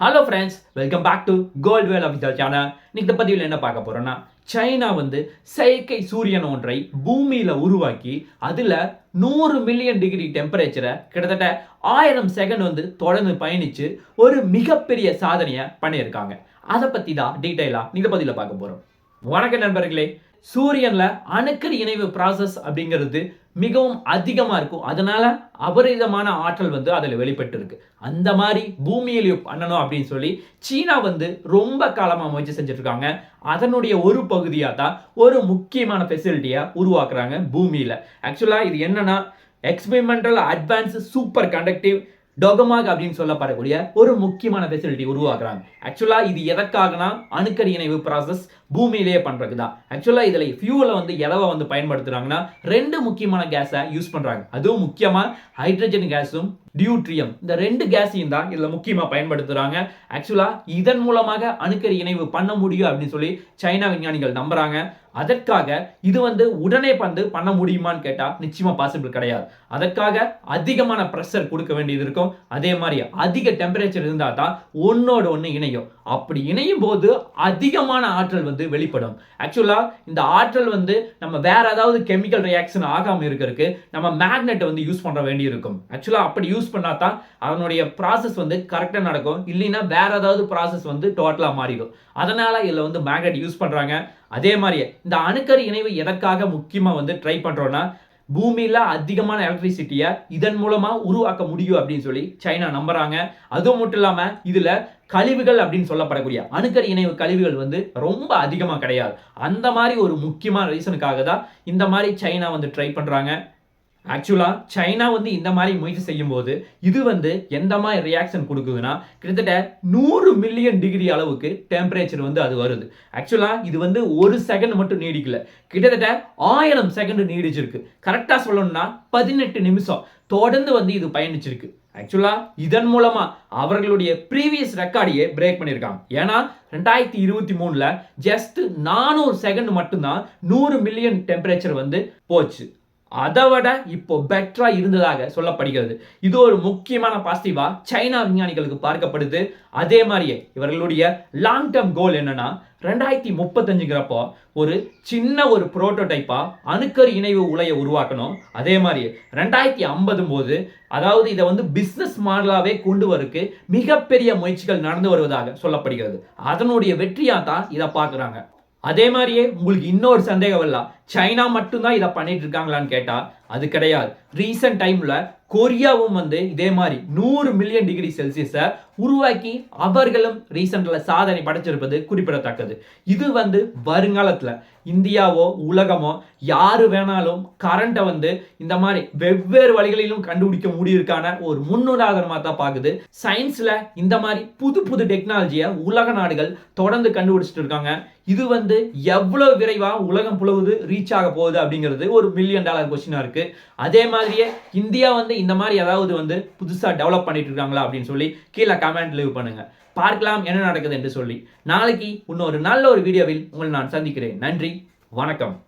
Hello friends welcome back to Gold Whale official channel இன்னைக்கு இந்த பதிவில் என்ன பார்க்க போகிறோன்னா சைனா வந்து செயற்கை சூரியன் ஒன்றை பூமியில உருவாக்கி அதில் நூறு மில்லியன் டிகிரி டெம்பரேச்சரை கிட்டத்தட்ட ஆயிரம் செகண்ட் வந்து தொடர்ந்து பயணித்து ஒரு மிகப்பெரிய சாதனையை பண்ணியிருக்காங்க. அதை பத்தி தான் டீட்டெயிலாக இந்த பதிவில் பார்க்க போறோம். வணக்கம் நண்பர்களே. சூரியனில் அணுக்கர் இணைவு ப்ராசஸ் அப்படிங்கிறது மிகவும் அதிகமாக இருக்கும். அதனால் அபரிதமான ஆற்றல் வந்து அதில் வெளிப்பட்டுருக்கு. அந்த மாதிரி பூமியிலையும் பண்ணணும் அப்படின்னு சொல்லி சீனா வந்து ரொம்ப காலமாக முயற்சி செஞ்சுட்ருக்காங்க. அதனுடைய ஒரு பகுதியாக தான் ஒரு முக்கியமான ஃபெசிலிட்டியை உருவாக்குறாங்க பூமியில். ஆக்சுவலாக இது என்னன்னா experimental advance super conductive tokamak அப்படின்னு சொல்லப்படக்கூடிய ஒரு முக்கியமான ஃபெசிலிட்டி உருவாக்குறாங்க. ஆக்சுவலாக இது எதற்காகனா அணுக்கடி இணைவு ப்ராசஸ் பூமியிலேயே பண்ணுறது தான் ஆக்சுவலாக இதில் ஃபியூவலை வந்து எதவை வந்து பயன்படுத்துகிறாங்கன்னா ரெண்டு முக்கியமான கேஸை யூஸ் பண்ணுறாங்க அதுவும் முக்கியமாக ஹைட்ரஜன் கேஸும் டியூட்ரியம். இந்த ரெண்டு கேஸையும் தான் இதில் முக்கியமாக பயன்படுத்துகிறாங்க ஆக்சுவலாக இதன் மூலமாக அணுக்கரு இணைவு பண்ண முடியும் அப்படின்னு சொல்லி சைனா விஞ்ஞானிகள் நம்புகிறாங்க அதற்காக இது வந்து உடனே வந்து பண்ண முடியுமான்னு கேட்டால் நிச்சயமாக பாசிபிள் கிடையாது. அதற்காக அதிகமான ப்ரெஷர் கொடுக்க வேண்டியது இருக்கும். அதே மாதிரி அதிக டெம்பரேச்சர் இருந்தால் தான் ஒன்னோட ஒன்று இணையும். அப்படி இணையும் போது அதிகமான ஆற்றல் வந்து வெளிப்படும். ஆக்சுவலாக இந்த ஆற்றல் வந்து நம்ம வேற ஏதாவது கெமிக்கல் ரியாக்ஷன் ஆகாமல் இருக்கிறதுக்கு நம்ம மேக்னெட்டை வந்து யூஸ் பண்ண வேண்டியிருக்கும். ஆக்சுவலாக அப்படி யூஸ் பண்ணால் தான் அதனுடைய ப்ராசஸ் வந்து கரெக்டாக நடக்கும். இல்லைன்னா வேற ஏதாவது ப்ராசஸ் வந்து டோட்டலாக மாறிடும். அதனால இதில் வந்து மேக்னெட் யூஸ் பண்ணுறாங்க அதே மாதிரியே இந்த அணுக்கரு இணைவு எதற்காக முக்கியமாக வந்து ட்ரை பண்ணுறோன்னா பூமியில் அதிகமான எலக்ட்ரிசிட்டியை இதன் மூலமாக உருவாக்க முடியும் அப்படின்னு சொல்லி சைனா நம்புறாங்க. அதுவும் மட்டும் இல்லாமல் இதில் கழிவுகள் அப்படின்னு சொல்லப்படக்கூடிய அணுக்கர் இணைவு கழிவுகள் வந்து ரொம்ப அதிகமாக கிடையாது. அந்த மாதிரி ஒரு முக்கியமான ரீசனுக்காக தான் இந்த மாதிரி சைனா வந்து ட்ரை பண்ணுறாங்க ஆக்சுவலாக சைனா வந்து இந்த மாதிரி முயற்சி செய்யும்போது இது வந்து எந்த மாதிரி ரியாக்ஷன் கொடுக்குதுன்னா கிட்டத்தட்ட நூறு மில்லியன் டிகிரி அளவுக்கு டெம்பரேச்சர் வந்து அது வருது. ஆக்சுவலாக இது வந்து ஒரு செகண்ட் மட்டும் நீடிக்கல. கிட்டத்தட்ட ஆயிரம் செகண்ட் நீடிச்சிருக்கு. கரெக்டாக சொல்லணும்னா பதினெட்டு நிமிஷம் தொடர்ந்து வந்து இது பயணிச்சிருக்கு. ஆக்சுவலாக இதன் மூலமாக அவர்களுடைய ப்ரீவியஸ் ரெக்கார்டையே பிரேக் பண்ணியிருக்காங்க. ஏன்னா ரெண்டாயிரத்தி இருபத்தி மூணில் ஜஸ்ட் நானூறு செகண்ட் மட்டும்தான் நூறு மில்லியன் டெம்பரேச்சர் வந்து போச்சு. அதை விட இப்போ பெட்டரா இருந்ததாக சொல்லப்படுகிறது. இது ஒரு முக்கியமான பாசிட்டிவா சைனா விஞ்ஞானிகளுக்கு பார்க்கப்படுது. அதே மாதிரியே இவர்களுடைய லாங் டேர்ம் கோல் என்னன்னா ரெண்டாயிரத்தி முப்பத்தஞ்சுங்கிறப்போ ஒரு சின்ன ஒரு புரோட்டோடைப்பா அணுக்கரு இணைவு உலையை உருவாக்கணும். அதே மாதிரி ரெண்டாயிரத்தி ஐம்பது போது அதாவது இதை வந்து பிஸ்னஸ் மாடலாகவே கொண்டு வரக்கு மிகப்பெரிய முயற்சிகள் நடந்து வருவதாக சொல்லப்படுகிறது. அதனுடைய வெற்றியாக தான் இதை பார்க்குறாங்க. அதே மாதிரியே உங்களுக்கு இன்னொரு சந்தேகம் இல்லை சைனா மட்டும்தான் இதை பண்ணிட்டு இருக்காங்களான்னு கேட்டா அது கிடையாது. ரீசெண்ட் டைம்ல கொரியாவும் வந்து இதே மாதிரி நூறு மில்லியன் டிகிரி செல்சியஸை உருவாக்கி அவர்களும் ரீசெண்ட்ல சாதனை படைச்சிருப்பது குறிப்பிடத்தக்கது. இது வந்து வருங்காலத்துல இந்தியாவோ உலகமோ யாரு வேணாலும் கரண்ட்டை வந்து இந்த மாதிரி வெவ்வேறு வழிகளிலும் கண்டுபிடிக்க முடியிருக்கான ஒரு முன்னுதாரணமாக தான் பார்க்குது சயின்ஸ்ல இந்த மாதிரி புது புது டெக்னாலஜியை உலக நாடுகள் தொடர்ந்து கண்டுபிடிச்சிட்டு இருக்காங்க. இது வந்து எவ்வளவு விரைவா உலகம் புலவுது? ரீச் ஆக போகுது அப்படிங்கிறது ஒரு மில்லியன் டாலர் கொஸ்டினாக இருக்குது அதே மாதிரியே இந்தியா வந்து இந்த மாதிரி ஏதாவது வந்து புதுசாக டெவலப் பண்ணிட்டு இருக்காங்களா அப்படின்னு சொல்லி கீழே கமெண்ட் லீவ் பண்ணுங்க. பார்க்கலாம் என்ன நடக்குது என்று சொல்லி. நாளைக்கு இன்னொரு நல்ல ஒரு வீடியோவில் உங்களை நான் சந்திக்கிறேன். நன்றி வணக்கம்.